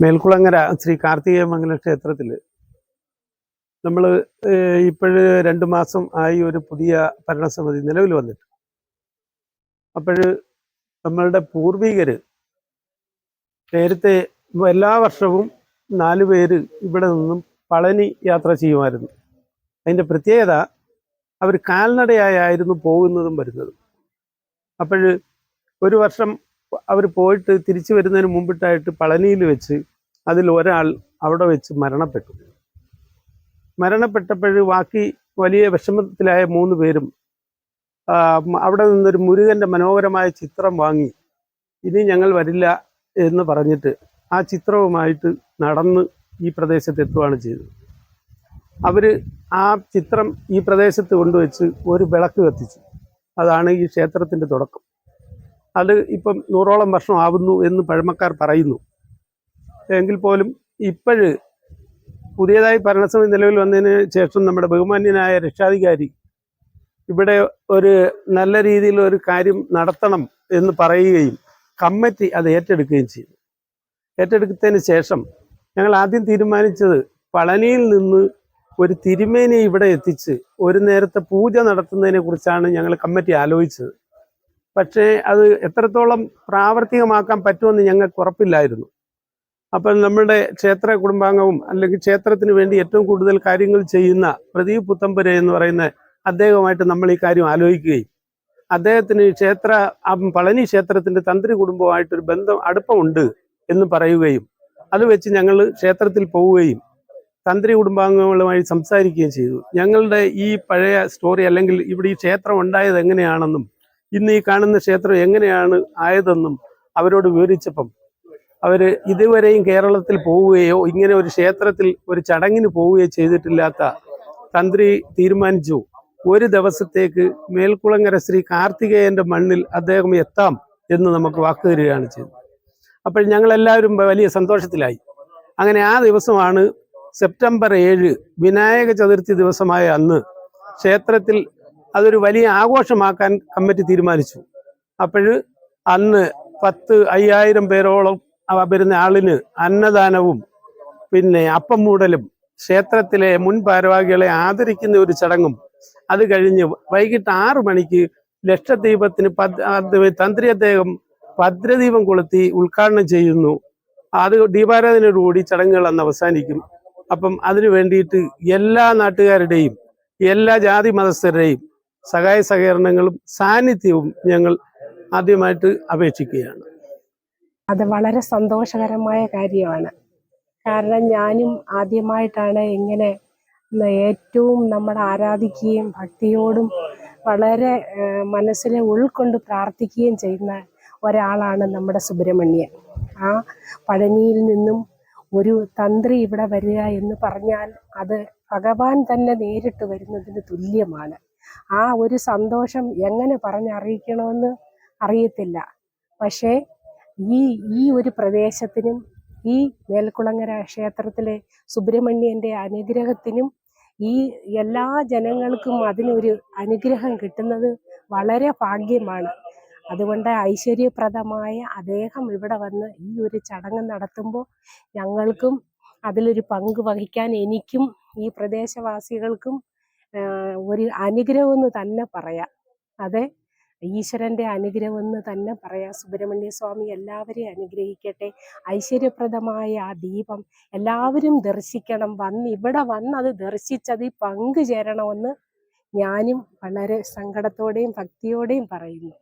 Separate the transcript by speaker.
Speaker 1: മേൽക്കുളങ്ങര ശ്രീ കാർത്തികേയമംഗല ക്ഷേത്രത്തിൽ നമ്മൾ ഇപ്പോഴ് രണ്ട് മാസം ആയി ഒരു പുതിയ ഭരണസമിതി നിലവിൽ വന്നിട്ട്. അപ്പോൾ നമ്മളുടെ പൂർവികർ നേരത്തെ എല്ലാ വർഷവും നാല് പേര് ഇവിടെ നിന്നും പളനി യാത്ര ചെയ്യുമായിരുന്നു. അതിന്റെ പ്രത്യേകത അവർ കാൽനടയായിരുന്നു പോകുന്നതും വരുന്നതും. അപ്പോൾ ഒരു വർഷം അവർ പോയിട്ട് തിരിച്ചു വരുന്നതിന് മുമ്പിട്ടായിട്ട് പളനിയിൽ വെച്ച് അതിൽ ഒരാൾ അവിടെ വെച്ച് മരണപ്പെട്ടു. മരണപ്പെട്ടപ്പോൾ ബാക്കി വലിയ വിഷമത്തിലായ മൂന്ന് പേരും അവിടെ നിന്നൊരു മുരുകന്റെ മനോഹരമായ ചിത്രം വാങ്ങി ഇനി ഞങ്ങൾ വരില്ല എന്ന് പറഞ്ഞിട്ട് ആ ചിത്രവുമായിട്ട് നടന്ന് ഈ പ്രദേശത്ത് എത്തുകയാണ് ചെയ്തത്. അവർ ആ ചിത്രം ഈ പ്രദേശത്ത് കൊണ്ടുവച്ച് ഒരു വിളക്ക് കത്തിച്ചു. അതാണ് ഈ ക്ഷേത്രത്തിന്റെ തുടക്കം. അത് ഇപ്പം നൂറോളം വർഷം ആവുന്നു എന്ന് പഴമക്കാർ പറയുന്നു. എങ്കിൽ പോലും ഇപ്പോഴ് പുതിയതായി ഭരണസമിതി നിലവിൽ വന്നതിന് ശേഷം നമ്മുടെ ബഹുമാന്യനായ രക്ഷാധികാരി ഇവിടെ ഒരു നല്ല രീതിയിൽ ഒരു കാര്യം നടത്തണം എന്ന് പറയുകയും കമ്മിറ്റി അത് ഏറ്റെടുക്കുകയും ചെയ്തു. ഏറ്റെടുത്തതിന് ശേഷം ഞങ്ങൾ ആദ്യം തീരുമാനിച്ചത് പളനിയിൽ നിന്ന് ഒരു തിരുമേനിയെ ഇവിടെ എത്തിച്ച് ഒരു നേരത്തെ പൂജ നടത്തുന്നതിനെ കുറിച്ചാണ് ഞങ്ങൾ കമ്മിറ്റി ആലോചിച്ചത്. പക്ഷേ അത് എത്രത്തോളം പ്രാവർത്തികമാക്കാൻ പറ്റുമെന്ന് ഞങ്ങൾക്ക് ഉറപ്പില്ലായിരുന്നു. അപ്പം നമ്മുടെ ക്ഷേത്ര കുടുംബാംഗവും അല്ലെങ്കിൽ ക്ഷേത്രത്തിന് വേണ്ടി ഏറ്റവും കൂടുതൽ കാര്യങ്ങൾ ചെയ്യുന്ന പ്രദീപ് പുത്തമ്പുര എന്ന് പറയുന്ന അദ്ദേഹവുമായിട്ട് നമ്മൾ ഈ കാര്യം ആലോചിക്കുകയും അദ്ദേഹത്തിന് ക്ഷേത്ര പളനി ക്ഷേത്രത്തിന്റെ തന്ത്രി കുടുംബവുമായിട്ടൊരു ബന്ധം അടുപ്പമുണ്ട് എന്ന് പറയുകയും അത് വെച്ച് ഞങ്ങൾ ക്ഷേത്രത്തിൽ പോവുകയും തന്ത്രി കുടുംബാംഗങ്ങളുമായി സംസാരിക്കുകയും ചെയ്തു. ഞങ്ങളുടെ ഈ പഴയ സ്റ്റോറി അല്ലെങ്കിൽ ഇവിടെ ഈ ക്ഷേത്രം ഉണ്ടായത് എങ്ങനെയാണെന്നും ഇന്ന് ഈ കാണുന്ന ക്ഷേത്രം എങ്ങനെയാണ് ആയതെന്നും അവരോട് വിവരിച്ചപ്പം അവർ ഇതുവരെയും കേരളത്തിൽ പോവുകയോ ഇങ്ങനെ ഒരു ക്ഷേത്രത്തിൽ ഒരു ചടങ്ങിന് പോവുകയോ ചെയ്തിട്ടില്ലാത്ത തന്ത്രി തീരുമാനിച്ചു. ഒരു ദിവസത്തേക്ക് മേൽക്കുളങ്ങര ശ്രീ കാർത്തികേയന്റെ മണ്ണിൽ അദ്ദേഹം എത്താം എന്ന് നമുക്ക് വാക്ക് തരികയാണ് ചെയ്തത്. അപ്പോൾ ഞങ്ങളെല്ലാവരും വലിയ സന്തോഷത്തിലായി. അങ്ങനെ ആ ദിവസമാണ് സെപ്റ്റംബർ ഏഴ് വിനായക ചതുർത്ഥി ദിവസമായ അന്ന് ക്ഷേത്രത്തിൽ അതൊരു വലിയ ആഘോഷമാക്കാൻ കമ്മിറ്റി തീരുമാനിച്ചു. അപ്പോൾ അന്ന് പത്ത് അയ്യായിരം പേരോളം വരുന്ന ആളിന് അന്നദാനവും പിന്നെ അപ്പം മൂടലും ക്ഷേത്രത്തിലെ മുൻ ഭാരവാഹികളെ ആദരിക്കുന്ന ഒരു ചടങ്ങും അത് കഴിഞ്ഞ് വൈകിട്ട് ആറു മണിക്ക് ലക്ഷദ്വീപത്തിന് പദ് തന്ത്രി അദ്ദേഹം ഭദ്രദീപം കൊളുത്തി ഉദ്ഘാടനം ചെയ്യുന്നു. അത് ദീപാരാധനയോടുകൂടി ചടങ്ങുകൾ അന്ന് അവസാനിക്കും. അപ്പം അതിനു വേണ്ടിയിട്ട് എല്ലാ നാട്ടുകാരുടെയും എല്ലാ ജാതി മതസ്ഥരുടെയും സഹായ സഹകരണങ്ങളും സാന്നിധ്യവും ഞങ്ങൾ ആദ്യമായിട്ട് അപേക്ഷിക്കുകയാണ്.
Speaker 2: അത് വളരെ സന്തോഷകരമായ കാര്യമാണ്. കാരണം ഞാനും ആദ്യമായിട്ടാണ് ഇങ്ങനെ ഏറ്റവും നമ്മൾ ആരാധിക്കുകയും ഭക്തിയോടും വളരെ മനസ്സിനെ ഉൾക്കൊണ്ട് പ്രാർത്ഥിക്കുകയും ചെയ്യുന്ന ഒരാളാണ് നമ്മുടെ സുബ്രഹ്മണ്യൻ. ആ പഴനിയിൽ നിന്നും ഒരു തന്ത്രി ഇവിടെ വരിക എന്ന് പറഞ്ഞാൽ അത് ഭഗവാൻ തന്നെ നേരിട്ട് വരുന്നതിന് തുല്യമാണ്. ആ ഒരു സന്തോഷം എങ്ങനെ പറഞ്ഞറിയിക്കണമെന്ന് അറിയത്തില്ല. പക്ഷേ ഈ ഈ ഒരു പ്രദേശത്തിനും ഈ മേൽക്കുളങ്ങര ക്ഷേത്രത്തിലെ സുബ്രഹ്മണ്യന്റെ അനുഗ്രഹത്തിനും ഈ എല്ലാ ജനങ്ങൾക്കും അതിനൊരു അനുഗ്രഹം കിട്ടുന്നത് വളരെ ഭാഗ്യമാണ്. അതുകൊണ്ട് ഐശ്വര്യപ്രദമായ അദ്ദേഹം ഇവിടെ വന്ന് ഈ ഒരു ചടങ്ങ് നടത്തുമ്പോൾ ഞങ്ങൾക്കും അതിലൊരു പങ്ക് വഹിക്കാൻ എനിക്കും ഈ പ്രദേശവാസികൾക്കും ഒരു അനുഗ്രഹമെന്ന് തന്നെ പറയാം. അതെ? ഈശ്വരന്റെ അനുഗ്രഹം എന്ന് തന്നെ പറയാം. സുബ്രഹ്മണ്യ സ്വാമി എല്ലാവരെയും അനുഗ്രഹിക്കട്ടെ. ഐശ്വര്യപ്രദമായ ആ ദീപം എല്ലാവരും ദർശിക്കണം. വന്ന് ഇവിടെ വന്ന് അത് ദർശിച്ചതിൽ പങ്കുചേരണമെന്ന് ഞാനും വളരെ സങ്കടത്തോടെയും ഭക്തിയോടെയും പറയുന്നു.